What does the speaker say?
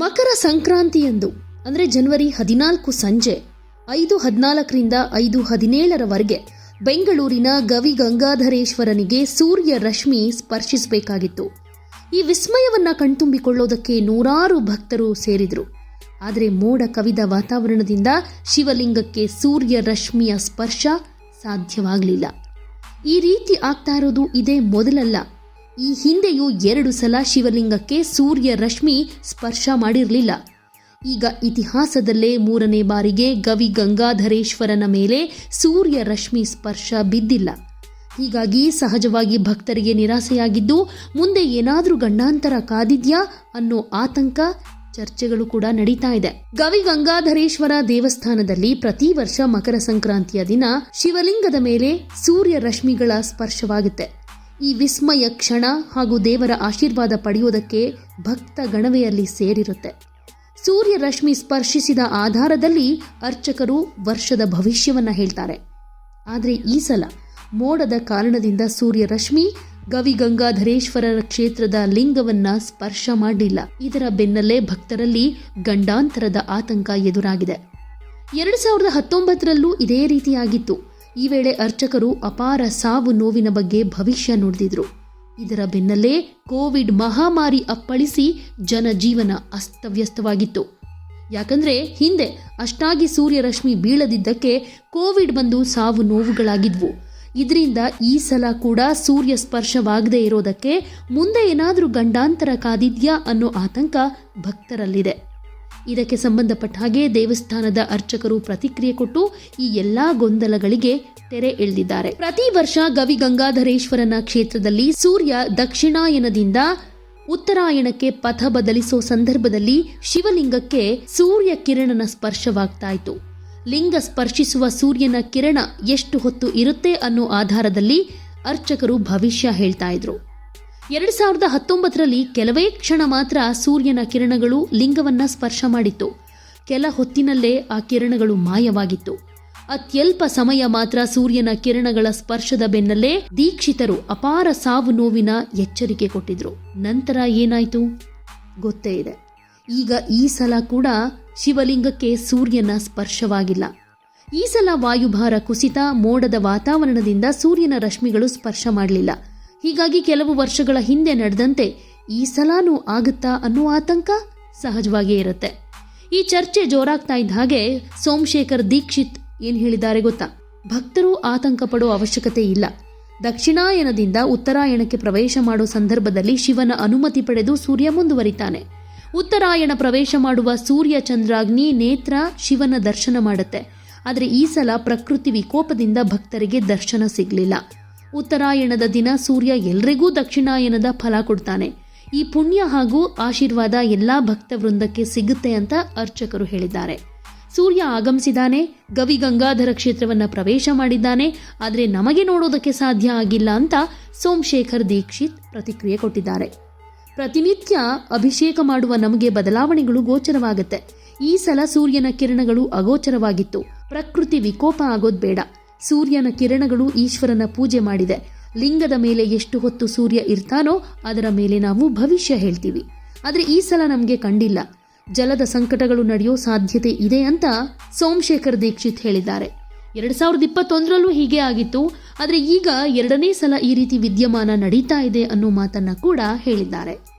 ಮಕರ ಸಂಕ್ರಾಂತಿಯಂದು, ಅಂದರೆ ಜನವರಿ ಹದಿನಾಲ್ಕು ಸಂಜೆ, ಐದು ಹದಿನಾಲ್ಕರಿಂದ ಐದು ಹದಿನೇಳರವರೆಗೆ ಬೆಂಗಳೂರಿನ ಗವಿ ಗಂಗಾಧರೇಶ್ವರನಿಗೆ ಸೂರ್ಯ ರಶ್ಮಿ ಸ್ಪರ್ಶಿಸಬೇಕಾಗಿತ್ತು. ಈ ವಿಸ್ಮಯವನ್ನು ಕಣ್ತುಂಬಿಕೊಳ್ಳೋದಕ್ಕೆ ನೂರಾರು ಭಕ್ತರು ಸೇರಿದರು. ಆದರೆ ಮೋಡ ಕವಿದ ವಾತಾವರಣದಿಂದ ಶಿವಲಿಂಗಕ್ಕೆ ಸೂರ್ಯ ರಶ್ಮಿಯ ಸ್ಪರ್ಶ ಸಾಧ್ಯವಾಗಲಿಲ್ಲ. ಈ ರೀತಿ ಆಗ್ತಾ ಇರೋದು ಇದೇ ಮೊದಲಲ್ಲ. ಈ ಹಿಂದೆಯೂ ಎರಡು ಸಲ ಶಿವಲಿಂಗಕ್ಕೆ ಸೂರ್ಯ ರಶ್ಮಿ ಸ್ಪರ್ಶ ಮಾಡಿರಲಿಲ್ಲ. ಈಗ ಇತಿಹಾಸದಲ್ಲೇ ಮೂರನೇ ಬಾರಿಗೆ ಗವಿ ಗಂಗಾಧರೇಶ್ವರನ ಮೇಲೆ ಸೂರ್ಯ ರಶ್ಮಿ ಸ್ಪರ್ಶ ಬಿದ್ದಿಲ್ಲ. ಹೀಗಾಗಿ ಸಹಜವಾಗಿ ಭಕ್ತರಿಗೆ ನಿರಾಸೆಯಾಗಿದ್ದು, ಮುಂದೆ ಏನಾದರೂ ಗಂಡಾಂತರ ಕಾದಿದ್ಯಾ ಅನ್ನೋ ಆತಂಕ, ಚರ್ಚೆಗಳು ಕೂಡ ನಡೀತಾ ಇದೆ. ಗವಿ ಗಂಗಾಧರೇಶ್ವರ ದೇವಸ್ಥಾನದಲ್ಲಿ ಪ್ರತಿ ವರ್ಷ ಮಕರ ಸಂಕ್ರಾಂತಿಯ ದಿನ ಶಿವಲಿಂಗದ ಮೇಲೆ ಸೂರ್ಯ ರಶ್ಮಿಗಳ ಸ್ಪರ್ಶವಾಗುತ್ತೆ. ಈ ವಿಸ್ಮಯ ಕ್ಷಣ ಹಾಗೂ ದೇವರ ಆಶೀರ್ವಾದ ಪಡೆಯೋದಕ್ಕೆ ಭಕ್ತ ಗಣವೆಯಲ್ಲಿ ಸೇರಿರುತ್ತೆ. ಸೂರ್ಯ ರಶ್ಮಿ ಸ್ಪರ್ಶಿಸಿದ ಆಧಾರದಲ್ಲಿ ಅರ್ಚಕರು ವರ್ಷದ ಭವಿಷ್ಯವನ್ನ ಹೇಳ್ತಾರೆ. ಆದರೆ ಈ ಸಲ ಮೋಡದ ಕಾರಣದಿಂದ ಸೂರ್ಯ ರಶ್ಮಿ ಗವಿ ಗಂಗಾಧರೇಶ್ವರರ ಕ್ಷೇತ್ರದ ಲಿಂಗವನ್ನ ಸ್ಪರ್ಶ ಮಾಡಿಲ್ಲ ಇದರ ಬೆನ್ನಲ್ಲೇ ಭಕ್ತರಲ್ಲಿ ಗಂಡಾಂತರದ ಆತಂಕ ಎದುರಾಗಿದೆ. ಎರಡು ಸಾವಿರದ ಹತ್ತೊಂಬತ್ತರಲ್ಲೂ ಇದೇ ರೀತಿಯಾಗಿತ್ತು. ಈ ವೇಳೆ ಅರ್ಚಕರು ಅಪಾರ ಸಾವು ನೋವಿನ ಬಗ್ಗೆ ಭವಿಷ್ಯ ನುಡಿದಿದ್ರು ಇದರ ಬೆನ್ನಲ್ಲೇ ಕೋವಿಡ್ ಮಹಾಮಾರಿ ಅಪ್ಪಳಿಸಿ ಜನಜೀವನ ಅಸ್ತವ್ಯಸ್ತವಾಗಿತ್ತು. ಯಾಕಂದ್ರೆ ಹಿಂದೆ ಅಷ್ಟಾಗಿ ಸೂರ್ಯರಶ್ಮಿ ಬೀಳದಿದ್ದಕ್ಕೆ ಕೋವಿಡ್ ಬಂದು ಸಾವು ನೋವುಗಳಾಗಿದ್ವು. ಇದರಿಂದ ಈ ಸಲ ಕೂಡ ಸೂರ್ಯ ಸ್ಪರ್ಶವಾಗದೇ ಇರೋದಕ್ಕೆ ಮುಂದೆ ಏನಾದರೂ ಗಂಡಾಂತರ ಕಾದಿದ್ಯಾ ಅನ್ನೋ ಆತಂಕ ಭಕ್ತರಲ್ಲಿದೆ. ಇದಕ್ಕೆ ಸಂಬಂಧಪಟ್ಟ ಹಾಗೆ ದೇವಸ್ಥಾನದ ಅರ್ಚಕರು ಪ್ರತಿಕ್ರಿಯೆ ಕೊಟ್ಟು ಈ ಎಲ್ಲಾ ಗೊಂದಲಗಳಿಗೆ ತೆರೆ ಎಳೆದಿದ್ದಾರೆ. ಪ್ರತಿ ವರ್ಷ ಗವಿ ಗಂಗಾಧರೇಶ್ವರನ ಕ್ಷೇತ್ರದಲ್ಲಿ ಸೂರ್ಯ ದಕ್ಷಿಣಾಯನದಿಂದ ಉತ್ತರಾಯಣಕ್ಕೆ ಪಥ ಬದಲಿಸೋ ಸಂದರ್ಭದಲ್ಲಿ ಶಿವಲಿಂಗಕ್ಕೆ ಸೂರ್ಯ ಕಿರಣನ ಸ್ಪರ್ಶವಾಗ್ತಾ ಇತ್ತು ಲಿಂಗ ಸ್ಪರ್ಶಿಸುವ ಸೂರ್ಯನ ಕಿರಣ ಎಷ್ಟು ಹೊತ್ತು ಇರುತ್ತೆ ಅನ್ನೋ ಆಧಾರದಲ್ಲಿ ಅರ್ಚಕರು ಭವಿಷ್ಯ ಹೇಳ್ತಾ ಇದ್ರು. ಎರಡ್ ಸಾವಿರದ ಹತ್ತೊಂಬತ್ತರಲ್ಲಿ ಕೆಲವೇ ಕ್ಷಣ ಮಾತ್ರ ಸೂರ್ಯನ ಕಿರಣಗಳು ಲಿಂಗವನ್ನ ಸ್ಪರ್ಶ ಮಾಡಿತ್ತು. ಕೆಲ ಹೊತ್ತಿನಲ್ಲೇ ಆ ಕಿರಣಗಳು ಮಾಯವಾಗಿತ್ತು. ಅತ್ಯಲ್ಪ ಸಮಯ ಮಾತ್ರ ಸೂರ್ಯನ ಕಿರಣಗಳ ಸ್ಪರ್ಶದ ಬೆನ್ನಲ್ಲೇ ದೀಕ್ಷಿತರು ಅಪಾರ ಸಾವು ನೋವಿನ ಎಚ್ಚರಿಕೆ ಕೊಟ್ಟಿದ್ರು. ನಂತರ ಏನಾಯ್ತು? ಗೊತ್ತೇ ಇದೆ. ಈಗ ಈ ಸಲ ಕೂಡ ಶಿವಲಿಂಗಕ್ಕೆ ಸೂರ್ಯನ ಸ್ಪರ್ಶವಾಗಿಲ್ಲ. ಈ ಸಲ ವಾಯುಭಾರ ಕುಸಿತ, ಮೋಡದ ವಾತಾವರಣದಿಂದ ಸೂರ್ಯನ ರಶ್ಮಿಗಳು ಸ್ಪರ್ಶ ಮಾಡಲಿಲ್ಲ. ಹೀಗಾಗಿ ಕೆಲವು ವರ್ಷಗಳ ಹಿಂದೆ ನಡೆದಂತೆ ಈ ಸಲಾನೂ ಆಗುತ್ತಾ ಅನ್ನೋ ಆತಂಕ ಸಹಜವಾಗಿಯೇ ಇರುತ್ತೆ. ಈ ಚರ್ಚೆ ಜೋರಾಗ್ತಾ ಇದ್ದ ಹಾಗೆ ಸೋಮಶೇಖರ್ ದೀಕ್ಷಿತ್ ಏನ್ ಹೇಳಿದ್ದಾರೆ ಗೊತ್ತಾ? ಭಕ್ತರು ಆತಂಕ ಪಡೋ ಅವಶ್ಯಕತೆ ಇಲ್ಲ. ದಕ್ಷಿಣಾಯನದಿಂದ ಉತ್ತರಾಯಣಕ್ಕೆ ಪ್ರವೇಶ ಮಾಡೋ ಸಂದರ್ಭದಲ್ಲಿ ಶಿವನ ಅನುಮತಿ ಪಡೆದು ಸೂರ್ಯ ಮುಂದುವರಿತಾನೆ. ಉತ್ತರಾಯಣ ಪ್ರವೇಶ ಮಾಡುವ ಸೂರ್ಯ ಚಂದ್ರಾಗ್ನಿ ನೇತ್ರ ಶಿವನ ದರ್ಶನ ಮಾಡುತ್ತೆ. ಆದರೆ ಈ ಸಲ ಪ್ರಕೃತಿ ವಿಕೋಪದಿಂದ ಭಕ್ತರಿಗೆ ದರ್ಶನ ಸಿಗಲಿಲ್ಲ. ಉತ್ತರಾಯಣದ ದಿನ ಸೂರ್ಯ ಎಲ್ರಿಗೂ ದಕ್ಷಿಣಾಯನದ ಫಲ ಕೊಡ್ತಾನೆ. ಈ ಪುಣ್ಯ ಹಾಗೂ ಆಶೀರ್ವಾದ ಎಲ್ಲ ಭಕ್ತ ವೃಂದಕ್ಕೆ ಸಿಗುತ್ತೆ ಅಂತ ಅರ್ಚಕರು ಹೇಳಿದ್ದಾರೆ. ಸೂರ್ಯ ಆಗಮಿಸಿದಾನೆ ಗವಿ ಗಂಗಾಧರ ಕ್ಷೇತ್ರವನ್ನು ಪ್ರವೇಶ ಮಾಡಿದ್ದಾನೆ, ಆದರೆ ನಮಗೆ ನೋಡೋದಕ್ಕೆ ಸಾಧ್ಯ ಆಗಿಲ್ಲ ಅಂತ ಸೋಮಶೇಖರ್ ದೀಕ್ಷಿತ್ ಪ್ರತಿಕ್ರಿಯೆ ಕೊಟ್ಟಿದ್ದಾರೆ. ಪ್ರತಿನಿತ್ಯ ಅಭಿಷೇಕ ಮಾಡುವ ನಮಗೆ ಬದಲಾವಣೆಗಳು ಗೋಚರವಾಗುತ್ತೆ. ಈ ಸಲ ಸೂರ್ಯನ ಕಿರಣಗಳು ಅಗೋಚರವಾಗಿತ್ತು. ಪ್ರಕೃತಿ ವಿಕೋಪ ಆಗೋದು ಬೇಡ. ಸೂರ್ಯನ ಕಿರಣಗಳು ಈಶ್ವರನ ಪೂಜೆ ಮಾಡಿದೆ. ಲಿಂಗದ ಮೇಲೆ ಎಷ್ಟು ಹೊತ್ತು ಸೂರ್ಯ ಇರ್ತಾನೋ ಅದರ ಮೇಲೆ ನಾವು ಭವಿಷ್ಯ ಹೇಳ್ತೀವಿ. ಆದರೆ ಈ ಸಲ ನಮಗೆ ಕಂಡಿಲ್ಲ. ಜಲದ ಸಂಕಟಗಳು ನಡೆಯೋ ಸಾಧ್ಯತೆ ಇದೆ ಅಂತ ಸೋಮಶೇಖರ್ ದೀಕ್ಷಿತ್ ಹೇಳಿದ್ದಾರೆ. ಎರಡು ಸಾವಿರದ ಇಪ್ಪತ್ತೊಂದರಲ್ಲೂ ಹೀಗೆ ಆಗಿತ್ತು. ಆದರೆ ಈಗ ಎರಡನೇ ಸಲ ಈ ರೀತಿ ವಿದ್ಯಮಾನ ನಡೀತಾ ಇದೆ ಅನ್ನೋ ಮಾತನ್ನ ಕೂಡ ಹೇಳಿದ್ದಾರೆ.